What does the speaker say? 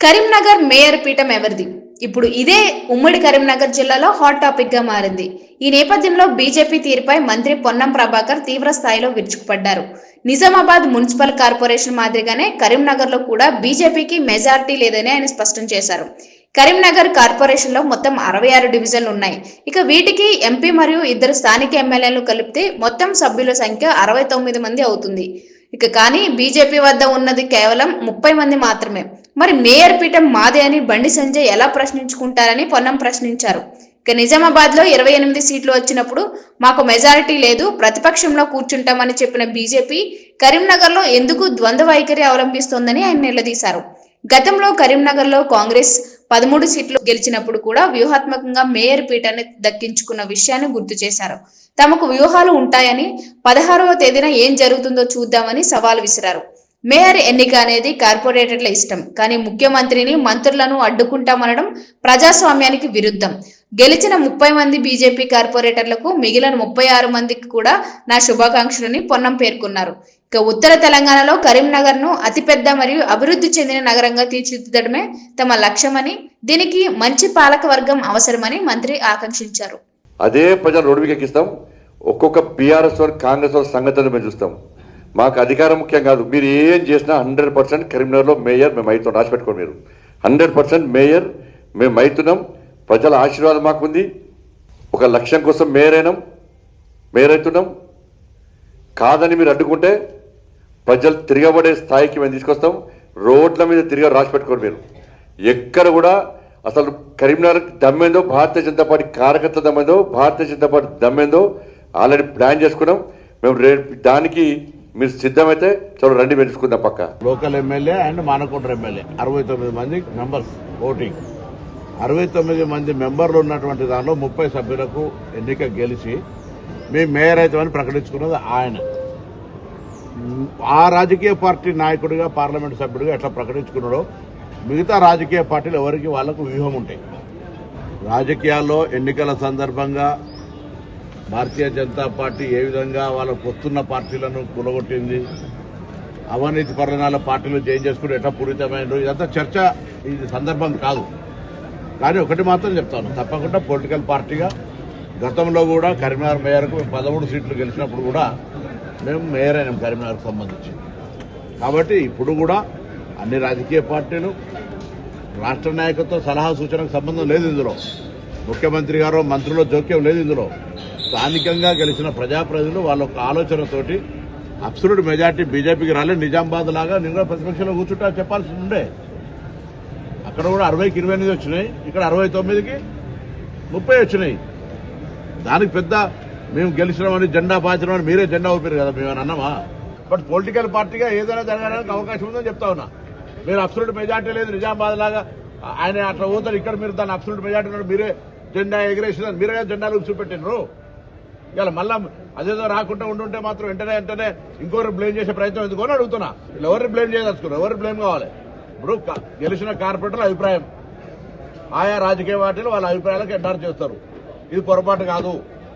Karimnagar mayor పీఠం ఎవరిది? ఇప్పుడు ఇదే ఉమ్మడి కరీంనగర్ జిల్లాలో హాట్ టాపిక్గా మారింది. ఈ నేపథ్యంలో బీజేపీ తీరుపై మంత్రి పొన్నం ప్రభాకర్ తీవ్ర స్థాయిలో విరుచుకుపడ్డారు. నిజామాబాద్ మున్సిపల్ కార్పొరేషన్ మాదిరిగానే కరీంనగర్లో కూడా బీజేపీకి మెజారిటీ లేదని ఆయన స్పష్టం చేశారు. కరీంనగర్ కార్పొరేషన్లో మొత్తం అరవై ఆరు డివిజన్లు ఉన్నాయి. ఇక వీటికి ఎంపీ మరియు ఇద్దరు స్థానిక ఎమ్మెల్యేలు కలిపితే మొత్తం సభ్యుల సంఖ్య అరవై తొమ్మిది మంది అవుతుంది. ఇక కానీ బీజేపీ వద్ద ఉన్నది కేవలం ముప్పై మంది మాత్రమే. మరి మేయర్ పీఠం మాదే అని బండి సంజయ్ ఎలా ప్రశ్నించుకుంటారని పొన్నం ప్రశ్నించారు. ఇక నిజామాబాద్లో ఇరవై ఎనిమిది సీట్లు వచ్చినప్పుడు మాకు మెజారిటీ లేదు ప్రతిపక్షంలో కూర్చుంటామని చెప్పిన బీజేపీ కరీంనగర్లో ఎందుకు ద్వంద్వ వైఖరి అవలంబిస్తోందని ఆయన నిలదీశారు. గతంలో కరీంనగర్లో కాంగ్రెస్ పదమూడు సీట్లు గెలిచినప్పుడు కూడా వ్యూహాత్మకంగా మేయర్ పీఠాన్ని దక్కించుకున్న విషయాన్ని గుర్తు చేశారు. తమకు వ్యూహాలు ఉంటాయని పదహారవ తేదీన ఏం జరుగుతుందో చూద్దామని సవాల్ విసిరారు. మేయర్ ఎన్నిక అనేది కార్పొరేటర్ల ఇష్టం. కానీ ముఖ్యమంత్రిని మంత్రులను అడ్డుకుంటామనడం ప్రజాస్వామ్యానికి విరుద్ధం. గెలిచిన ముప్పై మంది బీజేపీ కార్పొరేటర్లకు మిగిలిన ముప్పై ఆరు మందికి కూడా నా శుభాకాంక్షలని పొన్నం పేర్కొన్నారు. ఇక ఉత్తర తెలంగాణలో కరీంనగర్ను అతిపెద్ద మరియు అభివృద్ధి చెందిన నగరంగా తీర్చిదిద్దడమే తమ లక్ష్యమని దీనికి మంచి పాలక వర్గం అవసరమని మంత్రి ఆకాంక్షించారు. అదే ప్రజలు రోడ్డు ఎక్కిస్తాం ఒక్కొక్క బీఆర్ఎస్ కాంగ్రెస్ వారి మేము చూస్తాం. మాకు అధికారం ముఖ్యం కాదు. మీరు ఏం చేసినా హండ్రెడ్ పర్సెంట్ కరీంనగర్లో మేయర్ మేము అవుతాం రాసిపెట్టుకోండి మీరు. హండ్రెడ్ పర్సెంట్ మేయర్ మేము అవుతున్నాం ప్రజల ఆశీర్వాదం మాకుంది. ఒక లక్ష్యం కోసం మేయర్ అయినాం. మేయర్ అవుతున్నాం. కాదని మీరు అడ్డుకుంటే ప్రజలు తిరగబడే స్థాయికి మేము తీసుకొస్తాం. రోడ్ల మీద తిరిగి రాసి పెట్టుకోండి మీరు. ఎక్కడ కూడా అసలు కరీంనగర్ దమ్మేందో భారతీయ జనతా పార్టీ కార్యకర్త దమ్మేందో భారతీయ జనతా పార్టీ దమ్మేందో ఆల్రెడీ ప్లాన్ చేసుకున్నాం. మేము రే దానికి మీరు సిద్ధమైతే చలో రండి పెంచుకుందాం పక్క? Local MLA and Manakonda MLA. అరవై తొమ్మిది మంది మెంబర్స్ ఓటింగ్. అరవై తొమ్మిది మంది మెంబర్లు ఉన్నటువంటి దానిలో ముప్పై సభ్యులకు ఎన్నిక గెలిచి మీ మేయర్ అవుతామని ప్రకటించుకున్నది ఆయన. ఆ రాజకీయ పార్టీ నాయకుడిగా పార్లమెంట్ సభ్యుడిగా ఎట్లా ప్రకటించుకున్నాడో మిగతా రాజకీయ పార్టీలు ఎవరికి వాళ్ళకు వ్యూహం ఉంటాయి. రాజకీయాల్లో ఎన్నికల సందర్భంగా భారతీయ జనతా పార్టీ ఏ విధంగా వాళ్ళ పొత్తున్న పార్టీలను కూలగొట్టింది? అవినీతి పరిణాల పార్టీలు చేంజ్ చేసుకుని ఎట్లా పూరితమైన ఇదంతా చర్చ ఇది సందర్భం కాదు. కానీ ఒకటి మాత్రం చెప్తాను. తప్పకుండా పొలిటికల్ పార్టీగా గతంలో కూడా కరీంనగర్ మేయర్కు మేము పదమూడు సీట్లు గెలిచినప్పుడు కూడా మేము మేయర్ అయినాం కరీంనగర్కు సంబంధించి. కాబట్టి ఇప్పుడు కూడా అన్ని రాజకీయ పార్టీలు రాష్ట్ర నాయకత్వం సలహా సూచనకు సంబంధం లేదు ఇందులో. ముఖ్యమంత్రి గారు మంత్రుల జోక్యం లేదు ఇందులో. స్థానికంగా గెలిచిన ప్రజాప్రతినిధులు వాళ్ళ ఒక ఆలోచనతోటి అబ్సల్యూట్ మెజార్టీ బీజేపీకి రాలేదు నిజామాబాద్ లాగా నేను కూడా ప్రతిపక్షంలో కూర్చుంటా చెప్పాల్సి ఉండే. అక్కడ కూడా అరవైకి ఇరవై ఎనిమిది వచ్చినాయి ఇక్కడ అరవై తొమ్మిదికి ముప్పై వచ్చినాయి. దానికి పెద్ద మేము గెలిచినామని జెండా పాచినామని మీరే జెండా ఊపారు కదా మేము అన్నామా? బట్ పొలిటికల్ పార్టీగా ఏదైనా జరగడానికి అవకాశం ఉందని చెప్తా ఉన్నా. మీరు అబ్సల్యూట్ మెజార్టీ లేదు నిజామాబాద్ లాగా ఆయన అట్లా పోతారు ఇక్కడ మీరు దాన్ని అబ్సల్యూట్ మెజార్టీ మీరే జెండా ఎగరేసిన మీరే జెండాలు చూపెట్టినారు. ఇవాళ మళ్ళా అదేదో రాకుండా ఉండుంటే మాత్రం వెంటనే వెంటనే ఇంకోరు బ్లేమ్ చేసే ప్రయత్నం ఎందుకు అని అడుగుతున్నా. వీళ్ళు ఎవరిని బ్లేమ్ చేయదలుచుకున్నారు? ఎవరు బ్లేమ్ కావాలి? ఇప్పుడు గెలిచిన కార్పొరేటర్ల అభిప్రాయం. ఆయా రాజకీయ పార్టీలు వాళ్ళ అభిప్రాయాలకు ఎంటార్ చేస్తారు. ఇది పొరపాటు కాదు.